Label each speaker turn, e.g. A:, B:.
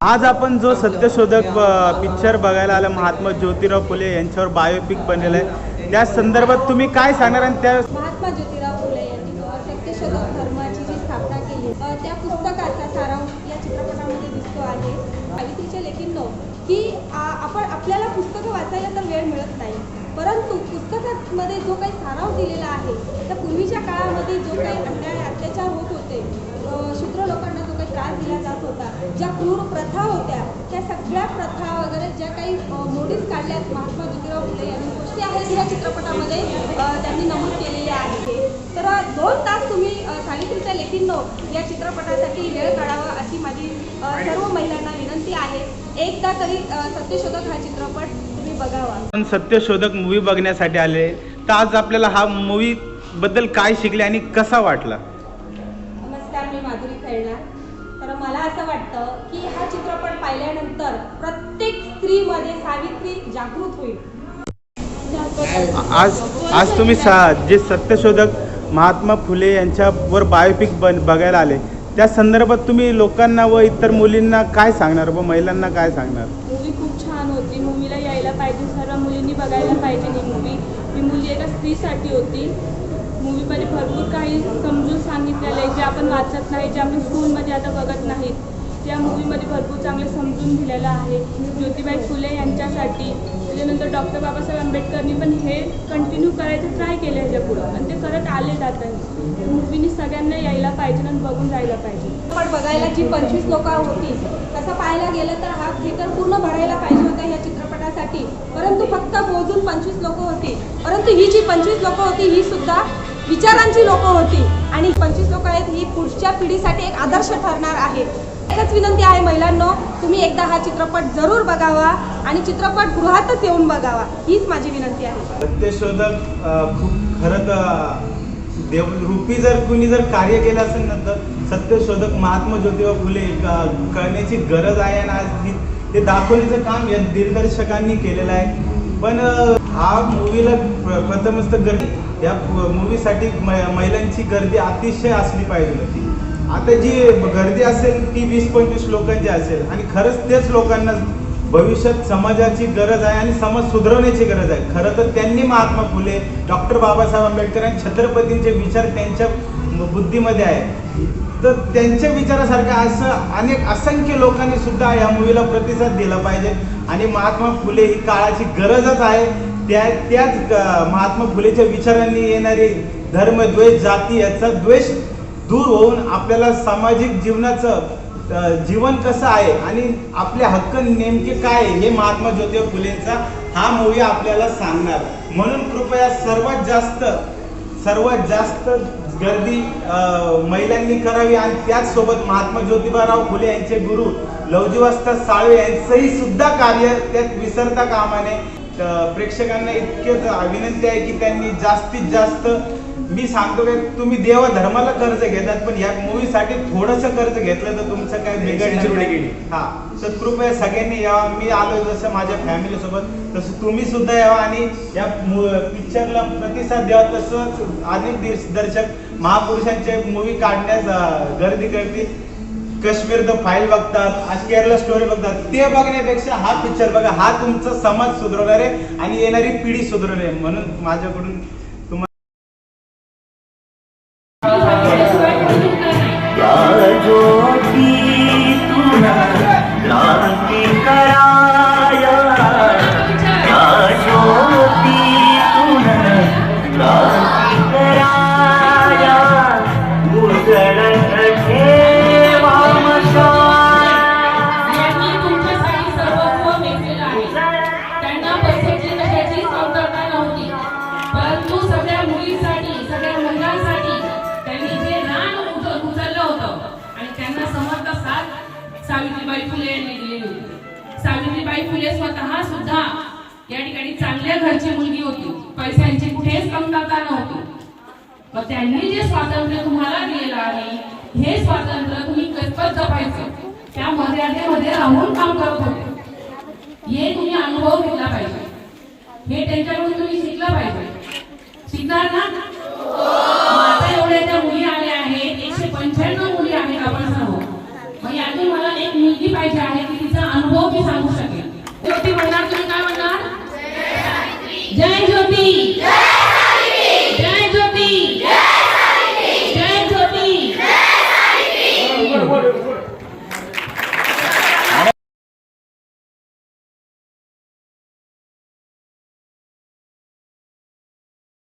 A: आज आपण जो सत्यशोधक पिक्चर बघायला आला महात्मा ज्योतिराव फुले यांच्यावर बायोपिक बनलेलं आहे. त्या संदर्भात तुम्ही काय सांगणार आणि त्या
B: महात्मा ज्योतिराव फुले यांनी सत्यशोधक धर्माची जी स्थापना केली त्या पुस्तकाचा सारांश या चित्रपटामध्ये दिसतो आहे. सावित्रीच्या लेखींनो की आपण आपल्याला पुस्तकं वाचायला तर वेळ मिळत नाही परंतु पुस्तकामध्ये जो काही सारांश दिलेला आहे त्या पूर्वीच्या काळामध्ये जो काही अन्याय अत्याचार होत होते शूद्र लोकांना त्रास दिला जात होता. ज्या क्रूर प्रथा होत्या त्या सगळ्या प्रथा वगैरे ज्या काही अ, काढल्यात महात्मा ज्योतिराव फुले यांनी गोष्टी आहेत या चित्रपटामध्ये त्यांनी नमूद केलेल्या आहे तर दोन तास तुम्ही सावित्रीच्या लेखींनो या चित्रपटासाठी वेळ काढावा अशी माझी सर्व महिलांना विनंती आहे. एकदा तरी सत्यशोधक हा चित्रपट तुम्ही बघावा.
A: पण सत्यशोधक मूवी बघण्यासाठी आले. तर आज आपल्याला हा मूवी बद्दल काय शिकले आणि कसा वाटला?
B: असं वाटतं की हा चित्रपट पाहिल्यानंतर प्रत्येक स्त्रीमध्ये सावित्री जागृत होईल.
A: आज आज तुम्ही सा जे सत्यशोधक महात्मा फुले यांच्यावर बायोपिक बन बघायला आले त्या संदर्भात तुम्ही लोकांना व इतर मुलींना काय सांगणार व महिलांना काय सांगणार?
C: मूवी खूप छान होती. मूवीला यायला पाहिजे. सर्व मुलींनी बघायला पाहिजे ही मूवी ही मुली एका स्त्रीसाठी होती. मूवीमध्ये भरपूर काही समजून सांगितलेलं आहे जे आपण वाचत नाही जे आपण स्कूलमध्ये आता बघत नाहीत. त्या मूवीमध्ये भरपूर चांगलं समजून दिलेलं आहे. ज्योतिबाई फुले यांच्यासाठी त्याच्यानंतर डॉक्टर बाबासाहेब आंबेडकरनी पण हे कंटिन्यू करायचं ट्राय केलं ह्याच्या पुढं आणि ते करत आले जात आहे मूवीनी सगळ्यांना यायला पाहिजे आणि बघून जायला पाहिजे.
B: पण बघायला जी पंचवीस लोक होती तसं पाहायला गेलं तर हा थिएटर पूर्ण भरायला पाहिजे होता या चित्रपटासाठी. परंतु फक्त मोजून पंचवीस लोक होती. परंतु ही जी पंचवीस लोक होती ही सुद्धा विचारांची लोक होती. आणि पंचवीस लोक आहेत ही पुढच्या पिढीसाठी एक आदर्श ठरणार आहे. एकच विनंती आहे महिलांनो तुम्ही एकदा हा चित्रपट जरूर बघावा आणि चित्रपट गृहातच येऊन बघावा. हीच माझी विनंती आहे.
A: सत्यशोधक खूप खरं तर देवरूपी जर कुणी जर कार्य केलं असेल ना तर सत्यशोधक महात्मा ज्योतिबा फुले क- करण्याची गरज आहे आणि आज ते दाखवण्याचं काम या दिग्दर्शकांनी केलेलं आहे. पण हा मूवीला प्रथमच तर गर्दी या मूवीसाठी महिलांची गर्दी अतिशय असली पाहिजे होती. आता जी गर्दी असेल ती वीस पंचवीस लोकांची असेल आणि खरंच तेच लोकांना भविष्यात समाजाची गरज आहे आणि समाज सुधारवण्याची गरज आहे. खरं तर त्यांनी महात्मा फुले डॉक्टर बाबासाहेब आंबेडकर आणि छत्रपतींचे विचार त्यांच्या बुद्धीमध्ये आहे. तर त्यांच्या विचारासारखं असं अनेक असंख्य लोकांनी सुद्धा या मुव्हीला प्रतिसाद दिला पाहिजे. आणि महात्मा फुले ही काळाची गरजच आहे. त्या त्याच महात्मा फुलेच्या विचारांनी येणारे धर्मद्वेष जाती याचा द्वेष दूर होऊन आपल्याला सामाजिक जीवनाचं जीवन कसं आहे आणि आपले हक्क नेमके काय हे महात्मा ज्योतिबा फुलेंचा हा मूवी आपल्याला सांगणार. म्हणून कृपया सर्वात जास्त सर्वात जास्त गर्दी महिलांनी करावी आणि त्याचसोबत महात्मा ज्योतिबाराव फुले यांचे गुरु लवजीवास्ता साळवे यांचंही सुद्धा कार्य त्यात विसरता कामाने. प्रेक्षकांना इतकेच विनंती आहे की त्यांनी जास्तीत जास्त मी सांगतो की तुम्ही देव धर्माला कर्ज घेतात पण या मूवीसाठी थोडस कर्ज घेतलं तर तुमचं काय बिघडणार नाही. हा. तर कृपया सगळ्यांनी यावा मी आलो जसं माझ्या फॅमिली सोबत तसं तुम्ही सुद्धा यावा आणि या पिक्चरला प्रतिसाद द्यावा तसंच अनेक दिग्दर्शक महापुरुषांचे मूवी काढण्यास गर्दी करतील. काश्मीर द फाईल बघतात आज केरला स्टोरी बघतात. ते बघण्यापेक्षा हा पिक्चर बघा हा तुमचा समाज सुधारणार आहे आणि येणारी पिढी सुधारणार आहे म्हणून माझ्याकडून
D: समर्थ सावित्रीबाई फुले यांनी दिलेली. होती सावित्रीबाई फुले स्वतः सुद्धा या ठिकाणी चांगल्या घरची मुलगी होती. पैशांची कुठेच कमतरता नव्हती. मग त्यांनी जे स्वातंत्र्य तुम्हाला दिलेलं आहे हे स्वातंत्र्य तुम्ही कितपत जपायचं? त्या मर्यादेमध्ये राहून काम करत होते. हे तुम्ही अनुभव घेतला पाहिजे. हे त्यांच्याकडून तुम्ही शिकलं पाहिजे. शिकणार ना? る。